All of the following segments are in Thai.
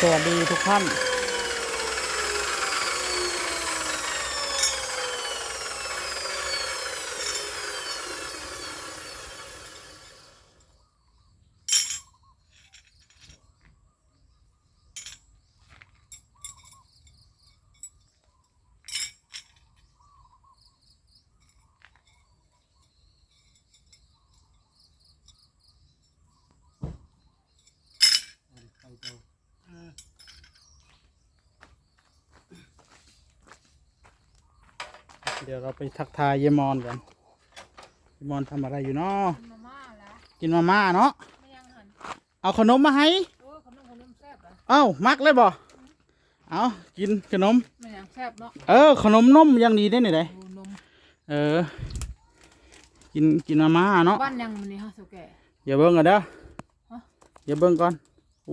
สวัสดีทุกท่าน เดี๋ยวเราไปทักทายเยายมอนกันเยายมอนทำอะไรอยู่เนาะมาม่าแล้วกินมาม่าเนาะไม่ยังหันเอาขนมมาให้โอ้ยขนมขนมแซ่บเหรอเอ้ามักเลยบ่เอากินขนมไม่ยังแซ่บเนาะเออขนมนมอยังดีได้ไหนไดดูนมเออ กินกินมาม่าเนาะบ้านยังมันนี่ฮะสุแก่อย่าเบิ่งกันเด้อฮะอย่าเบิ่งก่อน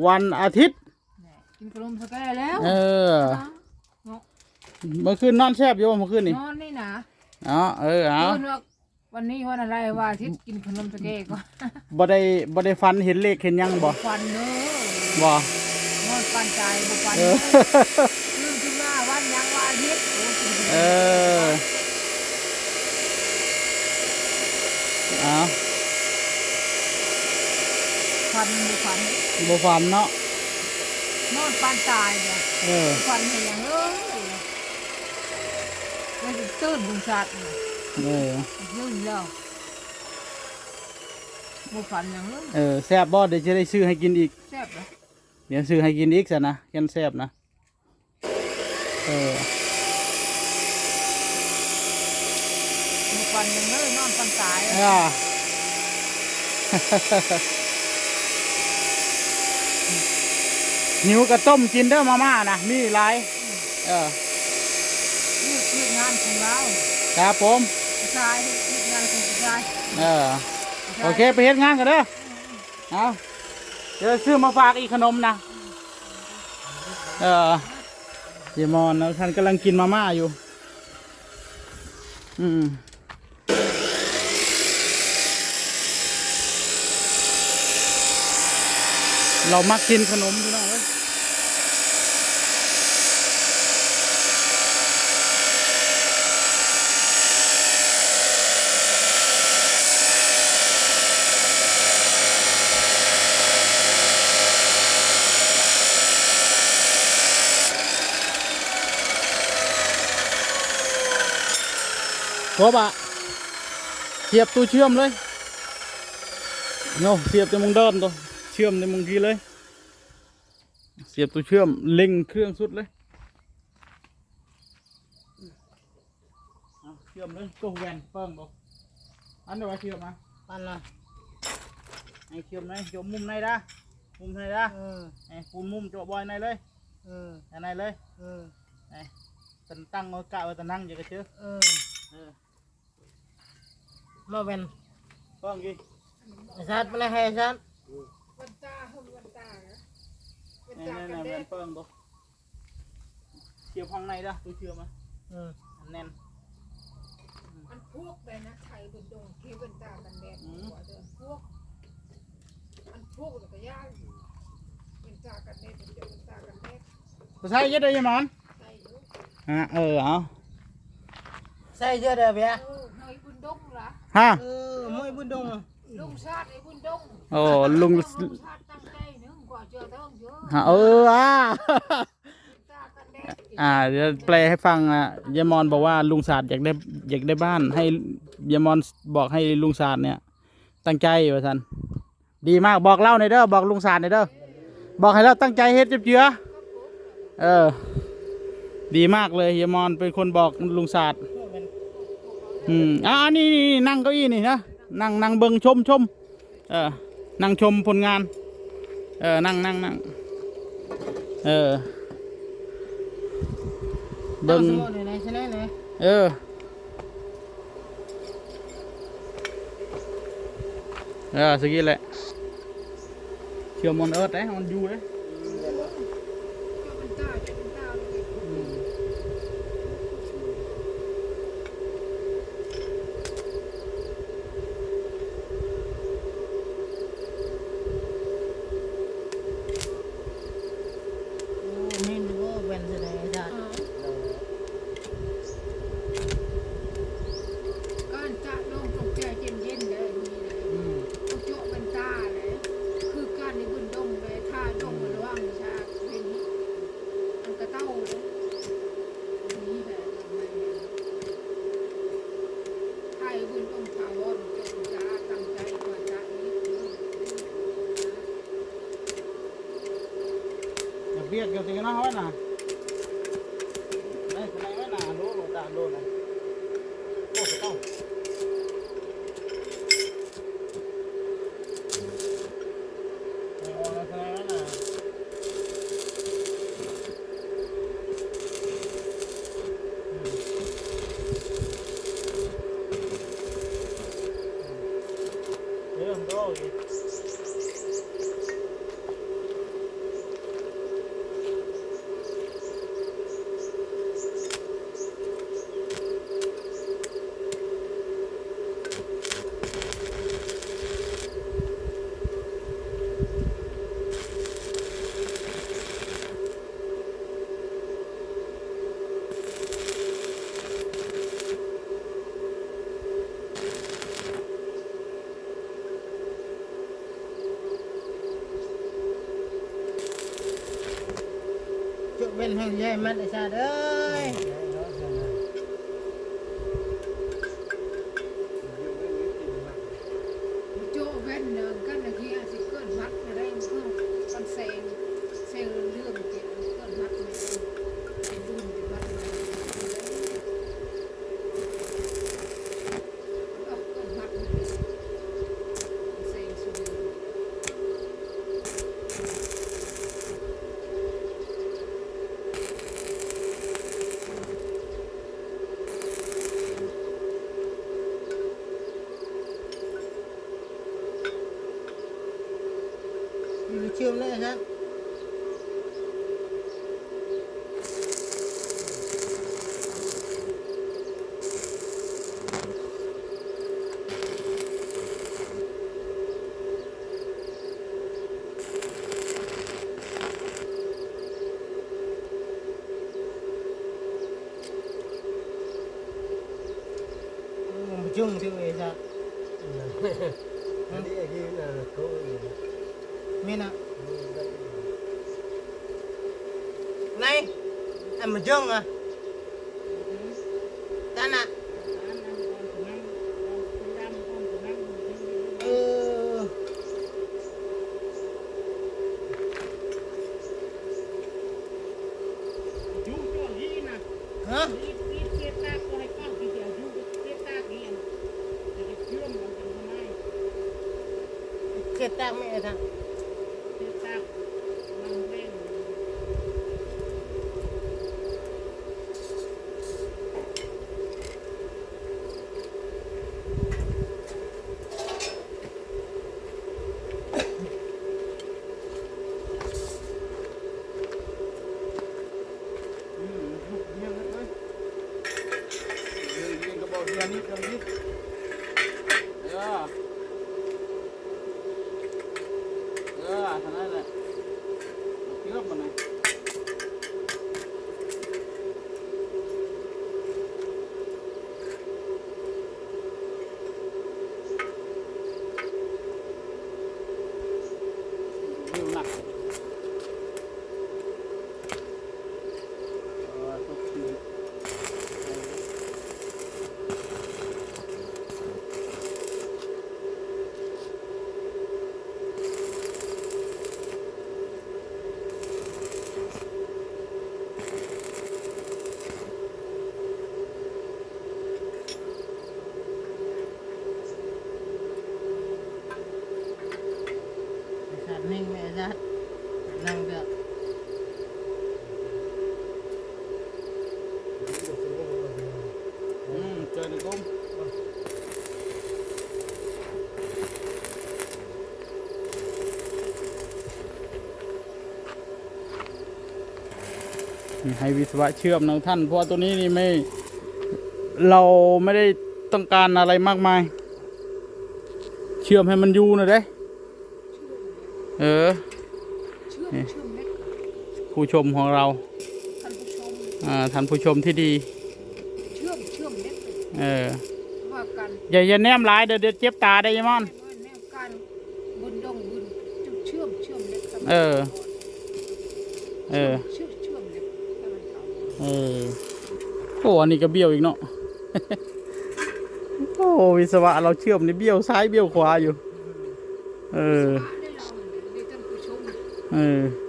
วันอาทิตย์ แหน่กินขนมสุแก่แล้วเออ เมื่อคืนนอนแซบอยู่บ่เมื่อคืนนี่นอนนี่นะเอ๋อเออเอาคืนว่าวันนี้วันอะไรว่าอาทิตย์กินขนมสุแก่ก่อนบ่ได้บ่ได้ฟันเห็นเลขเห็นหยังบ่ฟันเนอะบ่นอนปันใจบุฟันเอเนออะลืมขึ้นมาวันยังวันอาทิตย์โอ้ยกินขนมเออเอาฟันบุฟันบ่ฟันเนาะนอนปันใจเนี่ยเออฟันเห็นอย่างเอ้ยมันจะ ตื่นบุญสัตว์น่ะเออยืนแล้วบุฟันอย่างเอ้ยเออแซ่บบ่เดี๋ยวจะได้ซื้อให้กินอีกแซ่บเหรอเดี๋ยวซื้อให้กินอีกซะนะกันแซ่บนะเออบุฟันอย่างเอ้ยนอนปันตายอ่า หิวกระต้มกินเด้อมาม่านะมีหลายเออ นี่คืองานของเราครับผมผู้ชายนี่งานของผู้ชายเออโอเคไปเฮ็ดงานกันเด้อเอาเดี๋ยวซื้อมาฝากอีกขนมนะเออเยายมอนนะท่านกำลังกินมาม่าอยู่ อืมเรามักกินขนมพี่น้องเอ้ย ครบอะเสียบตัวเชื่อมเลยโน่เสียบในมุงเดินตัวเชื่อมในมุงกี้เลย เสียบตัวเชื่อมเล็งเครื่องสุดเลยเอาเชื่อมเลยก็แหวนเปิ้งบอกอันเดียวว่าเชื่อมมาปันละไอ้เชื่อมไหนจมมุมไหนด้ามุมไหนด้าเออไอ้ปูนมุมโจบอยไหนเลยเอออันไหนเลยเออไอ้ตันตั้งเอากะเอาตันนั่งอย่ากระเชื่อเออเออ มาเป็นเปิ้งกี่สัตว์มาเลยให้สัตว์วันตาเฮมวันตาเหรอวันนี่ตานี่กันนี่เด็แหวกนเปิ้งตัวเชื่อมข้างในด้าตัวเชื่อมมาเอออันแน่น มันพวกเลยนะไข่บนดงที่วันตากันแดดอืม หัวเดินพวกมันพวกแล้วก็ย่างวันตากันแดดเดี๋ยววันตากันแดดตัวใช้เยอะเลยยายหมอนใส่ลูกฮะเออเอาใส่เยอะเด้อเบียเออ ฮะ เออมวยบุญดงลุงชาติไอ้บุญดงโอ้ลุงลุงชาติตั้งใจนึงกว่าเจอเทิงเยอะฮะเอออ่าวันตากันแดดอ่าเดี๋ยวแปลให้ฟังอะยายมอนบอกว่าลุงศาสตร์อยากได้อยากได้บ้าน ให้ยายมอนบอกให้ลุงศาสตร์เนี่ย ตั้งใจว่าสันดีมากบอกเล่าในอยเด้อบอกลุงศาสตร์ในอยเด้อบอกให้เราตั้งใจเฮ็ดเจือๆเออ ดีมากเลยยายมอนเป็นคนบอกลุงศาสตร์ อืมอ่านี่นี่นี่นั่งเก้าอี้นี่นะนั่งนั่งเบิงชมชมเออนั่งชมผลงาน เออนั่งนั่งนั่งเออเบิ่งสมุดไหนใช่ไหมไหนเออเออสกี้แหละเชื่อมอนเอิร์ดได้มันอยู่เลยเ cho nó hói nè đây, cái này hói nè lúa lúa tàn luôn này. Ô ờ, cái tao Hãy subscribe cho kênh Ghiền Mì Gõ không bỏ lỡ ให้มันไอ้ชาเด้อ chung chứ về sao đi ở kia là cô mina ừ, này em mà chung à? อันนี้ตรงนี้เออเออเท่านั้นแหลเยอมันนะหนัก ให้วิศวะเชื่อมนะท่าน เพราะว่าตัวนี้นี่ไม่เราไม่ได้ต้องการอะไรมากมาย เชื่อมให้มันอยู่หน่อยได้ เออเชื่อมเชื่อมเล็กผู้ชมของเราท่านผู้ชมอ่าท่านผู้ชมที่ดี เชื่อมเชื่อมเล็กเออว่ากันอย่าอย่าแนมหลายเดี๋ยวเดี๋ยวเจ็บตาได้ยังมอนแนวการบนดงบนจุดเชื่อมเชื่อมเล็กสมัยเออ เข้าเออโอ้อันนี้ก็เบี้ยวอีกเนาะ โอ้วิศวะเราเชื่อมนี่เบี้ยวซ้ายเบี้ยวขวาอยู่ เออได้เราเนี่ยได้ท่านผู้ชมเออเ